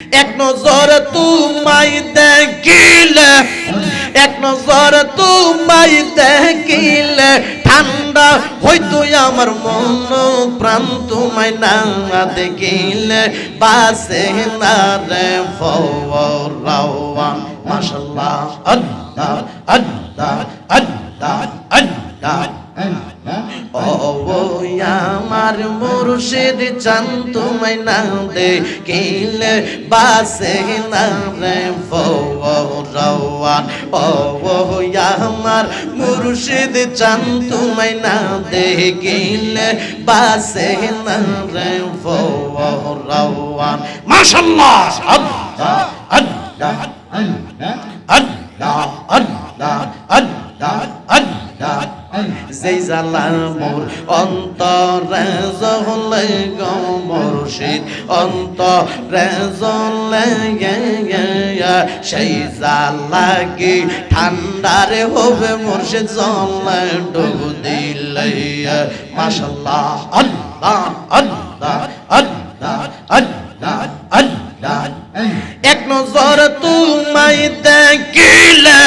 এক নজর তোমায় দেখিলে, এক নজর তোমায় দেখিলে, ঠান্ডা হইতো আমার মন, প্রাণ তোমায় না দেখিলে, বাসে না রে ফওয়ান মাশাল্লাহ, আল্লাহ আল্লাহ আল্লাহ আল্লাহ। আমার মুর্শিদ চান তোমায় না দেখিলে, বাসে না রে ফওয়ান ও আমার মুর্শিদ চান তোমায় না দেখিলে, বাসে না রে ফওয়ান মাশাআল্লাহ। আল্লাহ আল্লাহ। আল্লাহ। আল্লাহ। আল্লাহ। আল্লাহ। যেই জালা মোর অন্তরে জলে মুর্শিদ অন্তরে জলে সেই জালা কি ঠান্ডারে হবে মুর্শিদ জলে ডুব দিলে মাশাল্লাহ আল্লাহ আল্লাহ আল্লাহ আল্লাহ আল্লাহ এক নজর তোমায় দেখিলে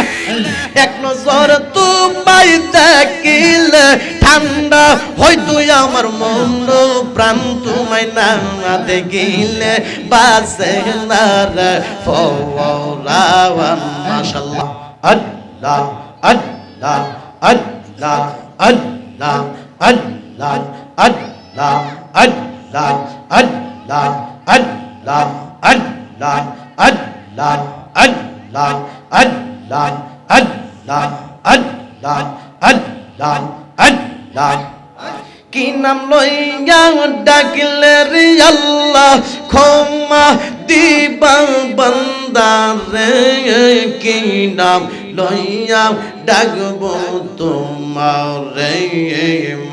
এক নজর তোমায় দেখিলে ঠান্ডা হয়তো আমার মন প্রাণ তোমায় না দেখিলে বাসে না রে ফওরাওয়ান মাশাআল্লাহ আল্লাহ আল্লাহ আল্লাহ আল্লাহ আল্লাহ আল্লাহ আল্লাহ আল্লাহ আল্লাহ আল্লাহ আল্লাহ আল্লাহ আল্লাহ আল্লাহ আল্লাহ আল্লাহ আল্লাহ কি নাম লইয়া ডাকলে রে আল্লাহ? ক্ষমা দিবা বন্দারে কি নাম লইয়া ডাকবো তোমার? রে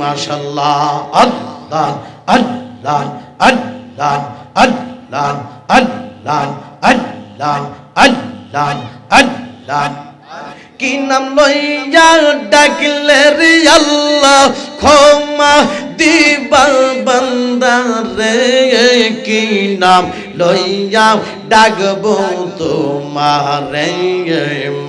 মাশাল্লাহ আল্লাহ আল্লাহ আল্লাহ আল্লাহ আল্লাহ আল্লাহ আল্লাহ আল্লাহ। কি নাম লইয়া ডাকলে রে আল্লাহ? ক্ষমা দিবা বন্দারে, কি নাম লইয়া ডাকবো তোমারে?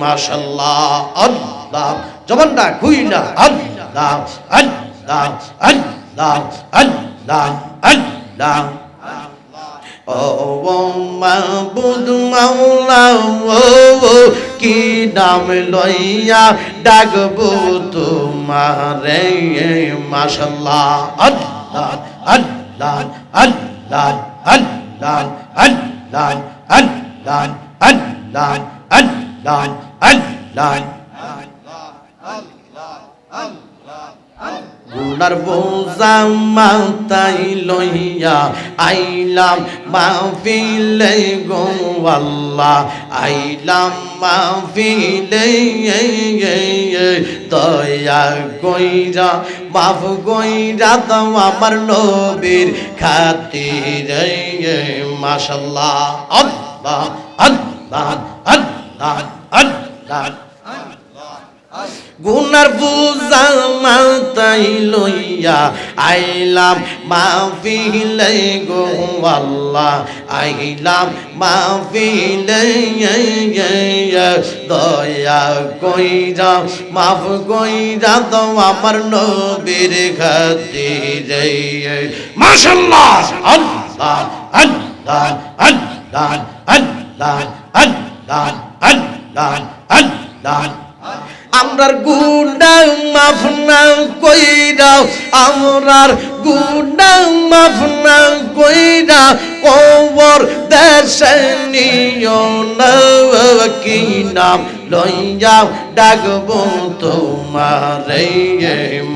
মাশাল্লাহ, আল্লাহ, জবানটা খুইলা, আল্লাহ আল্লাহ আল্লাহ আল্লাহ আল্লাহ। ও মাবুদ মাওলা, ও নাম লইয়া ডাকবো তোমারে মাশাল্লাহ। আল্লাহ আল্লাহ আল্লাহ আল্লাহ আল্লাহ আল্লাহ আল্লাহ আল্লাহ আল্লাহ। গুনার বোঝা মাতাই লইয়া আইলাম, মাহফিলে গো আল্লাহ, আইলাম, মাহফিলে দয়া কইরা, মাফ কইরা তো আমার নবীর খাতির মাশাল্লাহ আল্লাহ আল্লাহ আল্লাহ আল্লাহ। গুনার বুঝা মাতাই লইয়া আইলাম মাহফিলে গো আল্লাহ, আইলাম মাহফিলে দয়া কইরা, মাফ কইরা তো আমার নবীর খাতিরে মাশাল্লাহ আল্লাহ আল্লাহ আল্লাহ আল্লাহ আল্লাহ আল্লাহ আল্লাহ আমরার গুণা মাফ না কইরা আমরার গুণা মাফ না কইরা কবর দেশে নিও না কি নাম লইয়া ডাকবো তোমারে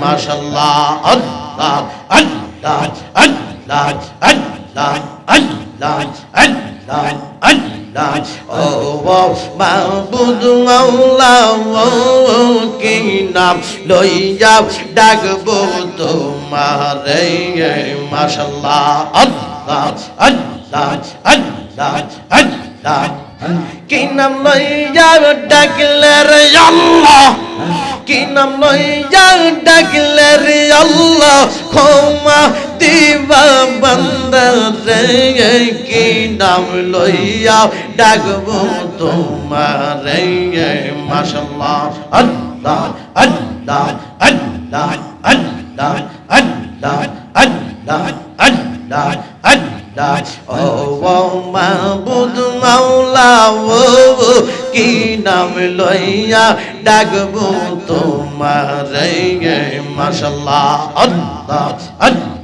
মাশাল্লাহ আল্লাহ আল্লাহ আল্লাহ আল্লাহ আল্লাহ আল্লাহ আল্লাহ। কি নাম লইয়া ডাকবো তোমারে মাশাল্লাহ, আল্লাহ আল্লাহ আল্লাহ আল্লাহ। কি নাম লইয়া ডাকলে রে আল্লাহ, কি নাম লইয়া ডাকলে রে আল্লাহ, ক্ষমা দিবা বান্দা রে কি নাম লইয়া ডাকবো তোমার মাশাল্লাহ আল্লাহ আল্লাহ আল্লাহ আল্লাহ আল্লাহ আল্লাহ আল্লাহ আল্লাহ। ও মাবুদ মাওলা, ও কি নাম লইয়া ডাকবো তোমার মাশাল্লাহ আল্লাহ আল্লাহ।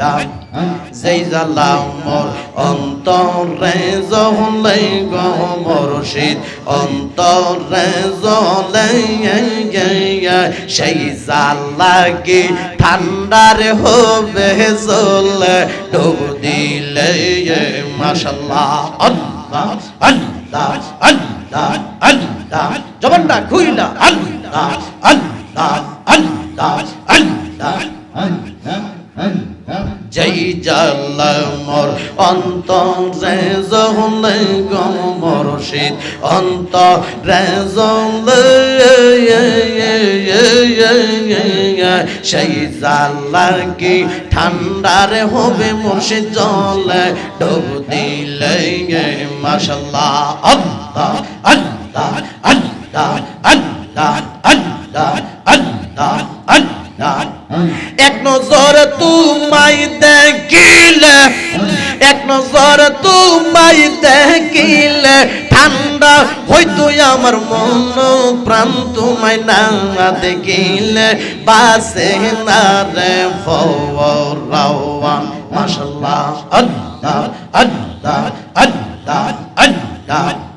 দাম। যেই জ্বালা মোর অন্তরে জলে গমরশিদ অন্তরে জলে সেই জ্বালা কি ঠান্ডার হবে জলে ডুব দিলে মাসাল্লাহ আল্লাহ আল্লাহ আল্লাহ আল্লাহ। জবানটা খুইলা। আল্লাহ আল্লাহ আল্লাহ আল্লাহ আল্লাহ। যেই জাল মোর অন্তরে জলে গো মুর্শিদ অন্তরে জলে সেই জাল্লার কি ঠান্ডার হবে মুর্শিদ জলে? ডুব দিলে মাশাল্লাহ। আল্লাহ আল্লাহ আল্লাহ আল্লাহ আল্লাহ আল্লাহ আল্লাহ। এক নজর তুমাই দেখিলে, এক নজর তুমাই দেখিলে, ঠান্ডা হয়তো আমার মন, প্রাণ তোমায় না দেখিলে, বাসে না রে ফওয়ান মাশাল্লাহ, আল্লাহ আল্লাহ আল্লাহ আল্লাহ।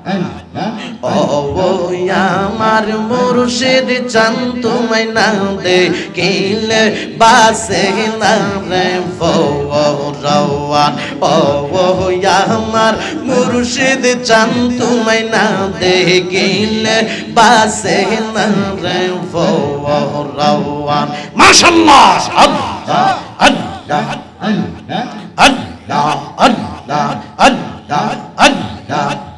আমার মুর্শিদ চান তোমায় না দেখিলে বাসে না রে ফওয়ান ও আমার মুর্শিদ চান তোমায় না দেখিলে বাসে না রে ফওয়ান মাশাআল্লাহ আল্লাহ আল্লাহ আল্লাহ আল্লাহ আল্লাহ আল্লাহ।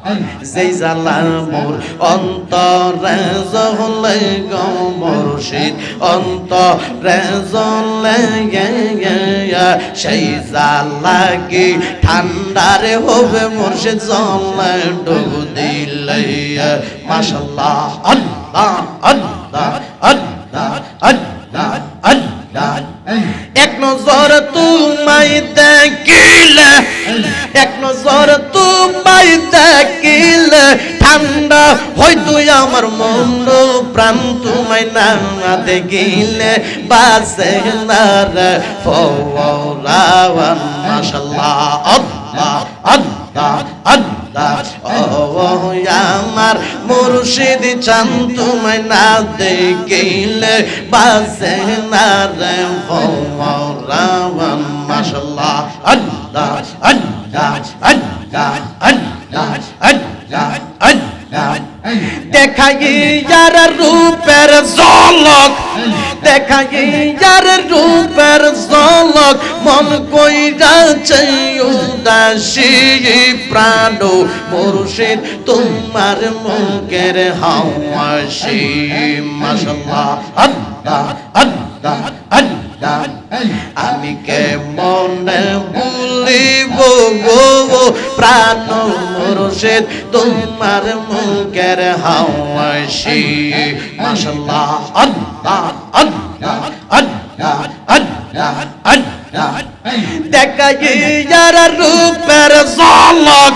যেই জালা মোর অন্তরে জলে গো মুর্শিদ, অন্তরে জলে সেই জালা কি ঠান্ডারে হবে মুর্শিদ জলে ডুব দিলে মাশাল্লাহ আল্লাহ আল্লাহ আল্লাহ আল্লাহ আল্লাহ। এক নজর তুমাই দেখিলে এক নজর তুমাই দেখিলে ঠান্ডা হয়তো আমার মন প্রাণ তোমায় না দেখিলে বাসে মাশাল্লাহ, আল্লাহ আল্লাহ আমার মুর্শিদ চান তোমায় না দেখিলে বাসে না রে আল্লাহ আল্লাহ আল্লাহ আল্লাহ আল্লাহ দেখাই যার রূপের জলক দেখাই যার রূপের জলক মন কই যাচ্ছে উদাসী প্রাণ, মুর্শিদ তোমার মুখের হাওয়াসি মাশাল্লাহ, আল্লাহ আল্লাহ আল্লাহ। আমি কে মনে ভুলিব গো প্রাণ মুর্শিদ? তোমার মুখের হাওয়াশি মাশাল্লাহ, আল্লাহ আল্লাহ আল্লাহ আল্লাহ। দেখাই যার রূপের ঝলক,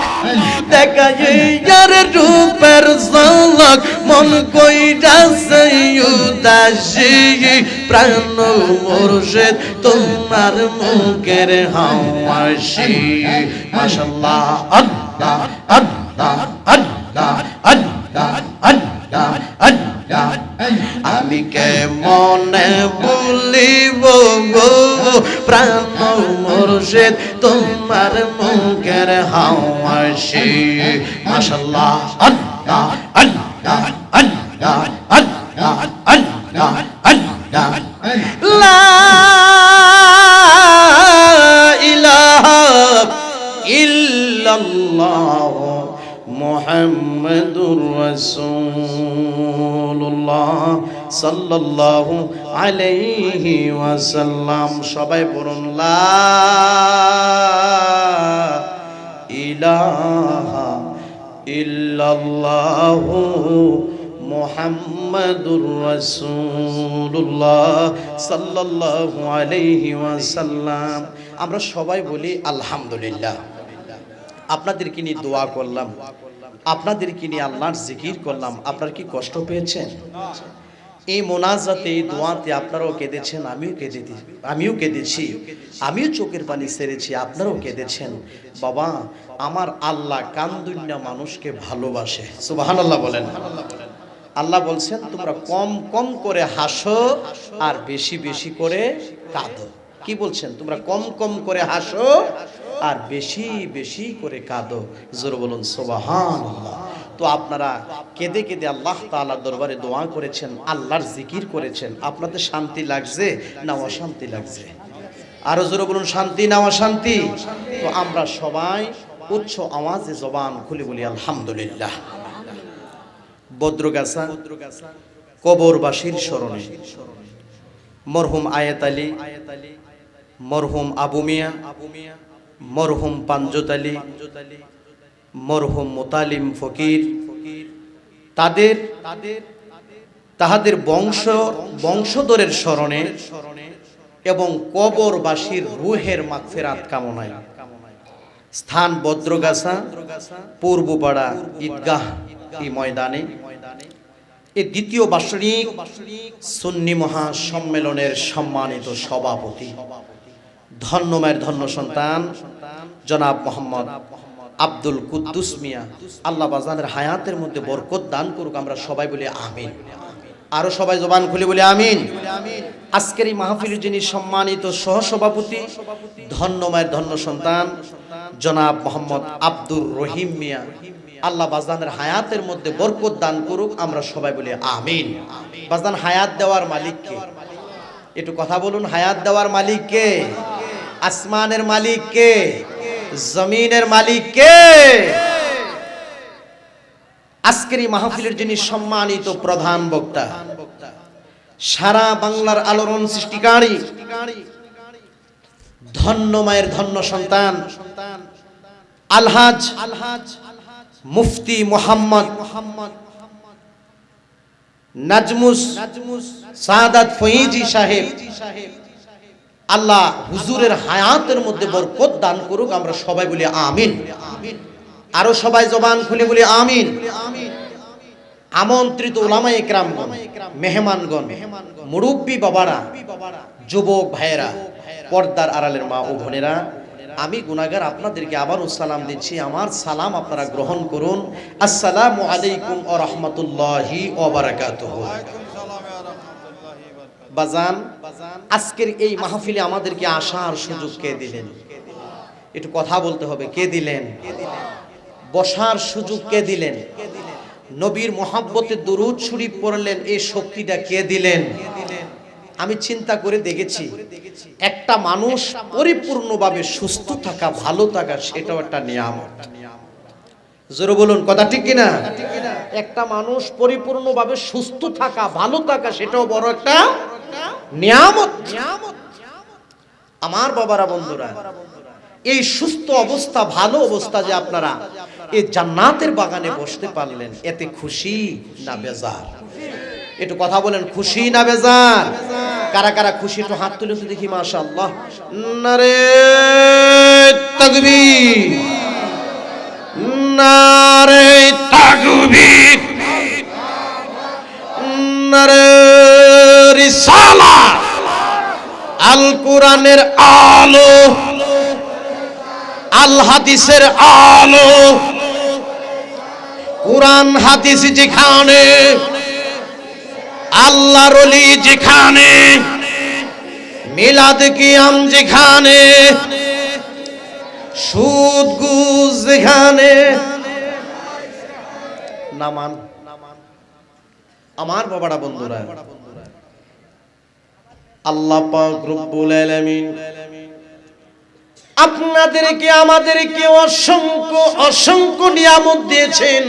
দেখাই যার রূপের ঝলক, মন কই যাচ্ছে উদাসী প্রাণ মুর্শিদ তোমার মুখের হাওয়াসি। মাশাল্লাহ আল্লাহ আল্লাহ আল্লাহ আল্লাহ আল্লাহ। আমি কে মনে বলিব গো? প্রাণ মুর্শিদ তোমার মুখের হাওয়া সে। মাশাল্লাহ আল্লাহ। সাল্লাল্লাহু আলাইহি ওয়াসাল্লাম, সবাই বলুন, লা ইলাহা ইল্লাল্লাহু মুহাম্মাদুর রাসূলুল্লাহ সাল্লাল্লাহু আলাইহি ওয়াসাল্লাম। আমরা সবাই বলি, আলহামদুলিল্লাহ। আপনাদেরকে নিয়ে দোয়া করলাম? আপনাদেরকে নিয়ে আল্লাহর জিকির করলাম? আপনার কি কষ্ট পেয়েছেন? এই মোনাজাতে এই দোয়াতে আপনারাও কেঁদেছেন, আমিও কেঁদে আমিও কেঁদেছি, আমিও চোখের পানি সেরেছি, আপনারাও কেঁদেছেন। বাবা, আমার আল্লাহ কান্দুল্যা মানুষকে ভালোবাসে। সুবহানাল্লাহ বলেন। আল্লাহ বলছেন, তোমরা কম কম করে হাসো আর বেশি বেশি করে কাঁদো। কি বলছেন? তোমরা কম কম করে হাসো আর বেশি বেশি করে কাঁদো। জোর বলুন সোবাহান তো আপনারা কেঁদে কেঁদে আল্লাহ তাআলার দরবারে দোয়া করেছেন, আল্লাহর জিকির করেছেন। আপনাদের শান্তি লাগছে না অশান্তি লাগছে? আরও জোরে বলুন, শান্তি না অশান্তি? তো আমরা সবাই উচ্চ আওয়াজে জবান খুলে বলি, আলহামদুলিল্লাহ। বদ্রগাছা, কবরবাসীর স্মরণে। মরহুম আয়াত আলী, মরহুম আবু মিয়া, মরহুম পাঞ্জত আলী মরহুম মোতালিম ফকির। তাদের তাদের তাহাদের বংশ, বংশধরের স্মরণে এবং কবরবাসীর রুহের মাগফিরাত কামনায়। স্থান বদ্রগাছা, পূর্বপাড়া ঈদগাহ এই ময়দানে। এই দ্বিতীয় বার্ষিক সুন্নি মহা সম্মেলনের সম্মানিত সভাপতি। ধন্যমায়ের ধন্য সন্তান, জনাব মোহাম্মদ আব্দুল কুদ্দুস মিয়া, আল্লাহ বাজানের হায়াতের মধ্যে বরকত দান করুক, আমরা সবাই বলি আমিন। আরও সবাই জবান খুলে বলি আমিন। আজকের এই মাহফিলের যিনি সম্মানিত সহসভাপতি ধন্যমায়ের ধন্য সন্তান, জনাব মোহাম্মদ আব্দুর রহিম মিয়া, আল্লাহ বাজানের হায়াতের মধ্যে বরকত দান করুক, আমরা সবাই বলি আমিন। বাজান হায়াত দেওয়ার মালিক কে? একটু কথা বলুন, হায়াত দেওয়ার মালিক কে? আসমানের মালিক কে? জমিনের মালিক কে? আজকের এই মাহফিলের যিনি সম্মানিত প্রধান বক্তা, সারা বাংলার আলোড়ন সৃষ্টিকারী, ধন্য মায়ের ধন্য সন্তান, আলহাজ আলহাজ মুফতি মোহাম্মদ মোহাম্মদ নাজমুস সাদাত ফইজি সাহেব। আল্লাহ হুজুরের হায়াতের মধ্যে বরকত দান করুক, আমরা সবাই বলি আমিন। আরও সবাই জবান খুলে বলি আমিন। আমন্ত্রিত ওলামা একরামগণ মেহমানগণ, মুরব্বী বাবারা, যুবক ভাইয়েরা, পর্দার আড়ালের মা ও বোনেরা, আমি গুনাগার আপনাদেরকে আবারও সালাম দিচ্ছি। আমার সালাম আপনারা গ্রহণ করুন। আসসালামু আলাইকুম ও রহমতুল্লাহি ও বারাকাতুহু। বাজান, আজকের এই মাহফিলে আমাদেরকে আসার সুযোগ কে দিলেন? একটু কথা বলতে হবে, কে দিলেন? বসার সুযোগ কে দিলেন? নবীর মহাব্বতে দুরুদ শরীফ পড়লেন, এই শক্তিটা কে দিলেন? আমি চিন্তা করে দেখেছি, একটা মানুষ পরিপূর্ণভাবে সুস্থ থাকা, ভালো থাকা, সেটাও একটা নিয়ামত। জোরে বলুন, কথা ঠিক কিনা? একটা মানুষ পরিপূর্ণভাবে সুস্থ থাকা, ভালো থাকা, সেটাও বড় একটা নিয়ামত। আমার বাবারা, বন্ধুরা, এই সুস্থ অবস্থা, ভালো অবস্থা যে আপনারা এই জান্নাতের বাগানে বসতে পারলেন, এতে খুশি না বেজার? একটু কথা বলেন, খুশি না বেজার? কারা কারা খুশি, একটু হাত তুলে তো দেখি, মাশাআল্লাহ। নারে তাকবীর। নারে তাকবীর। নারে রিসালাত আল কোরআনের আলো। আল হাদিসের আলো। কোরআন হাদিস যেখানে, আল্লাহর অলি যেখানে, মিলাদ কিয়াম যেখানে, সুদ গুজ যেখানে। নামান আমার বাবারা, বন্ধুরা আল্লাহ পাক রব্বুল আলামিন আপনাদেরকে, আমাদেরকে অসংখ্য অসংখ্য নিয়ামত দিয়েছেন।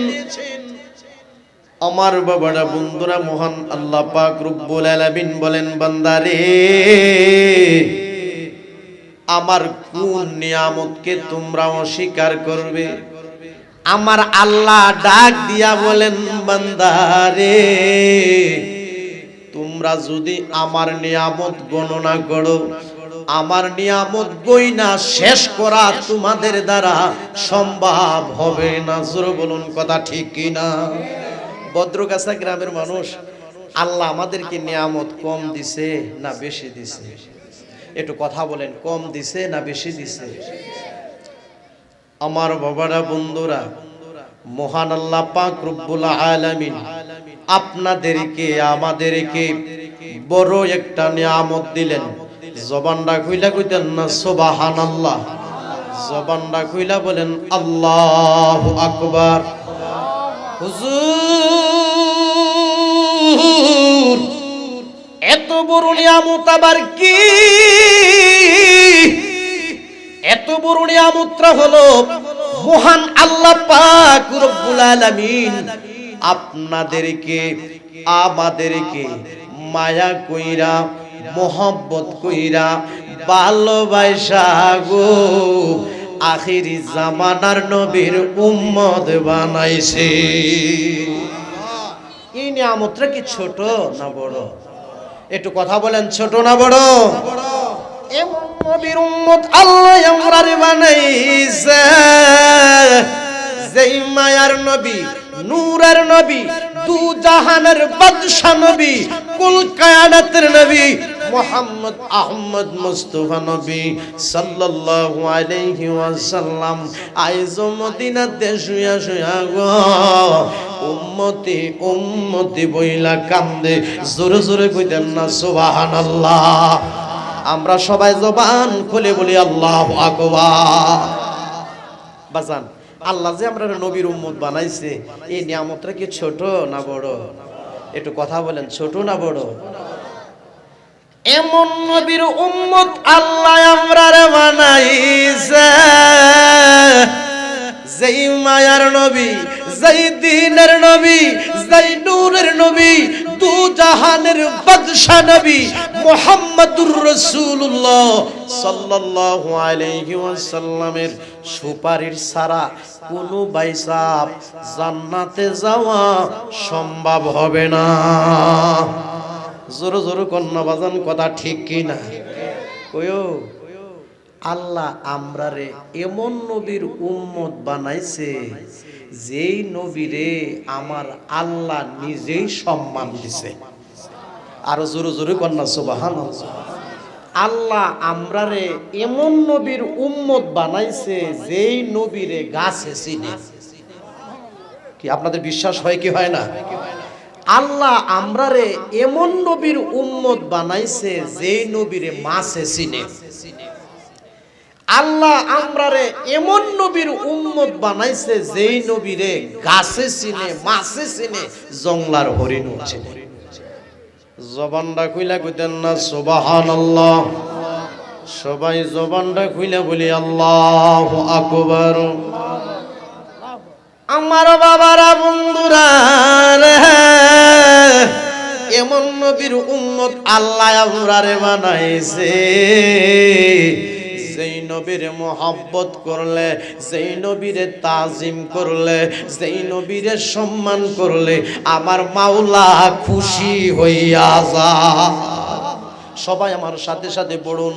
আমার বাবারা, বন্ধুরা, মহান আল্লাহ পাক রব্বুল আলামিন বলেন, বান্দারে, আমার কোন নিয়ামতকে তোমরা অস্বীকার করবে? আমার আল্লাহ ডাক দিয়া বলেন, বান্দারে তোমরা যদি আমার নিয়ামত গণনা করো, আমার নিয়ামত গইনা শেষ করা তোমাদের দ্বারা সম্ভব হবে না। জোর বলুন, কথা ঠিক কিনা? বদ্রগাছা গ্রামের মানুষ, আল্লাহ আমাদেরকে নিয়ামত কম দিছে না বেশি দিছে? একটু কথা বলেন, কম দিছে না বেশি দিছে? আমার বাবারা, বন্ধুরা, মহান আল্লাহ পাক রব্বুল আলামিন আপনাদেরকে, আমাদেরকে বড় একটা নিয়ামত দিলেন। জবানটা খুইলা কইতেন না, সুবহানাল্লাহ। জবানটা খুইলা বলেন, আল্লাহ আকবার। হুজুর, এত বড় নিয়ামত আবার কি? এত বড় নিয়ামতটা হলো মহান আল্লাহ পাক রব্বুল আলামিন আপনাদেরকে, আমাদেরকে মায়া কইরা, মোহব্বত কইরা ভালোবাসা গো। আখিরি জামানার নবীর উম্মত বানাইছে। এই নিয়ামতটা কি ছোট না বড়? একটু কথা বলেন, ছোট না বড়? নবীর উম্মত আল্লাহ আমরারে বানাইছে। যেই মায়ার নবী, নূরের নবী, দু জাহানের বাদশা নবী, কুল কায়ানাতের নবী মোহাম্মদ আহমদ মুস্তফা নবী সাল্লাল্লাহু আলাইহি ওয়াসাল্লাম। আইজ মদিনাতে শুয়া শুয়া গো, উম্মতি উম্মতি বইলা কান্দে, জোরে জোরে কইতেন না, সুবহানাল্লাহ। আমরা সবাই জবান খুলে বলি, আল্লাহ আকবার। বাজান। আল্লাহ যে আমরা নবীর উম্মত বানাইছে এই নিয়ামতটা কি ছোট না বড়? একটু কথা বলেন, ছোট না বড়? এমন নবীর উম্মত আল্লাহ আমরা বানাইছে। যেই মায়ার নবী, যেই দিনের নবী, যেই নূরের নবী জাহানের বাদশা নবী মুহাম্মাদুর রাসূলুল্লাহ সাল্লাল্লাহু আলাইহি ওয়াসাল্লামের সুপারিশ ছাড়া কোনো বাইসাব জান্নাতে যাওয়া সম্ভব হবে না। জোরে জোরে কন্যা বাজান, কথা ঠিক কি না? কয়ো আল্লাহ আমরারে এমন নবীর উম্মত বানাইছে যেই নবীরে আমার আল্লাহ নিজেই সম্মান দিছে। আরও জোরে জোরে কন্যা সুবাহান আল্লাহ আমরারে এমন নবীর উম্মত বানাইছে যেই নবীরে গাছে চিনে। কি আপনাদের বিশ্বাস হয় কি হয় না? আল্লাহ আমরারে এমন নবীর উম্মত বানাইছে যেই নবীরে মাছে চিনে। আল্লাহ আমরারে এমন নবীর উম্মত বানাইছে যেই নবীরে গাছে চিনে, মাছে চিনে জংলার হরিণ চিনে জবানটা খুইলা কইতেন না, সুবহানাল্লাহ। সবাই জবানটা খুইলা বলি, আল্লাহ আকবার। আমার বাবারা, বন্ধুরা এমন নবীর উম্মত আল্লাহ আমরারে বানাইছে। যেই নবীরে মোহাব্বত করলে, যেই নবীরে তাজিম করলে, যেই নবীরে সম্মান করলে, আমার মাওলা খুশি হইয়া যা। সবাই আমার সাথে সাথে পড়ুন।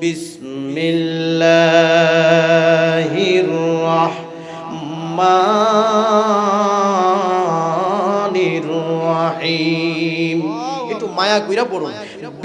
বিসমিল্লাহির রহমানির রহিম। একটু মায়া কইরা পড়ুন।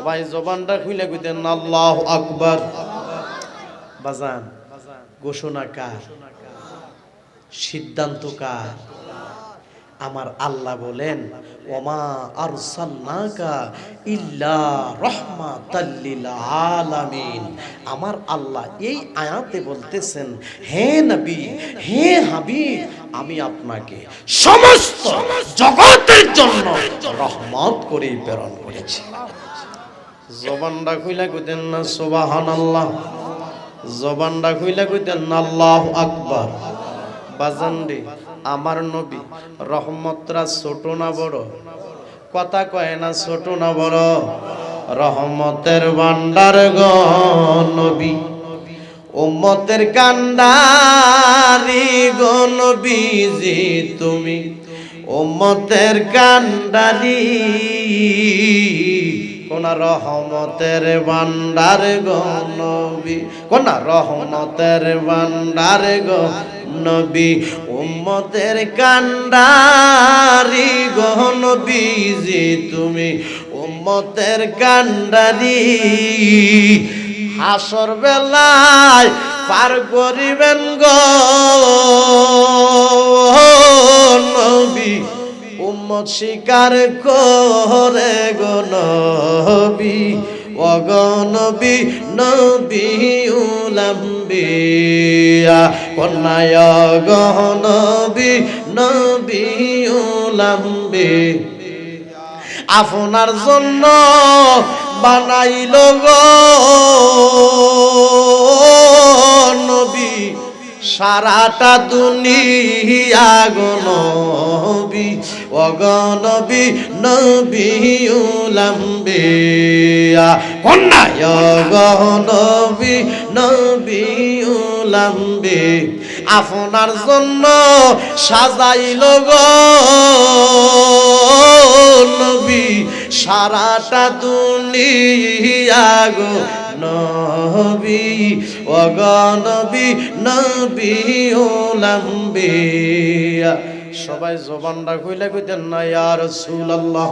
সবাই জবানটা খুলে কইতেন, আল্লাহ আকবার। বাজান, ঘোষণা কার? সিদ্ধান্ত কার? আমার আল্লাহ বলেন, ওমা আরসালনাকা ইল্লা রহমাতাল্লিল আলামিন। আমার আল্লাহ এই আয়াতে বলতেছেন, হে নবী, হে হাবিব, আমি আপনাকে সমস্ত জগতের জন্য রহমত করে প্রেরণ করেছি। জবানটা খুইলা কইতেন না সুবহানাল্লাহ জবানটা খুইলা কইতেন না আল্লাহু আকবার। বাজান্ডে আমার নবী রহমতরা ছোট না বড়? কথা কয় না ছোট না বড়? রহমতের ভান্ডার গ নবী, উম্মতের কান্ডারি গো নবীজি তুমি, উম্মতের কান্ডারি কোন রহমতের ভান্ডার গো নবী? কোন রহমতের ভান্ডার গো নবী? উম্মতের কান্ডারি গো নবীজি তুমি উম্মতের কান্ডারি হাসর বেলায় পার করিবেন গো নবী। উম্মত স্বীকার করে গো নবী অগনবী নবী উলাম্বিয়া। কন্যায় গহনবী নবী উলাম্বি আপনার জন্য বানাইল নবী, সারাটা দুনিয়া গো নবী অগনবী নবী উলাম্বিয়া কন্যায় গনবী নবী উলাম্বি আপনার জন্য সাজাইল গো নবী সারাটা দুনিয়া গো নবী। অগনবী নবী ওলাম্বিয়া সবাই জবানটা কইলে কইতেন না ইয়া রাসূলুল্লাহ।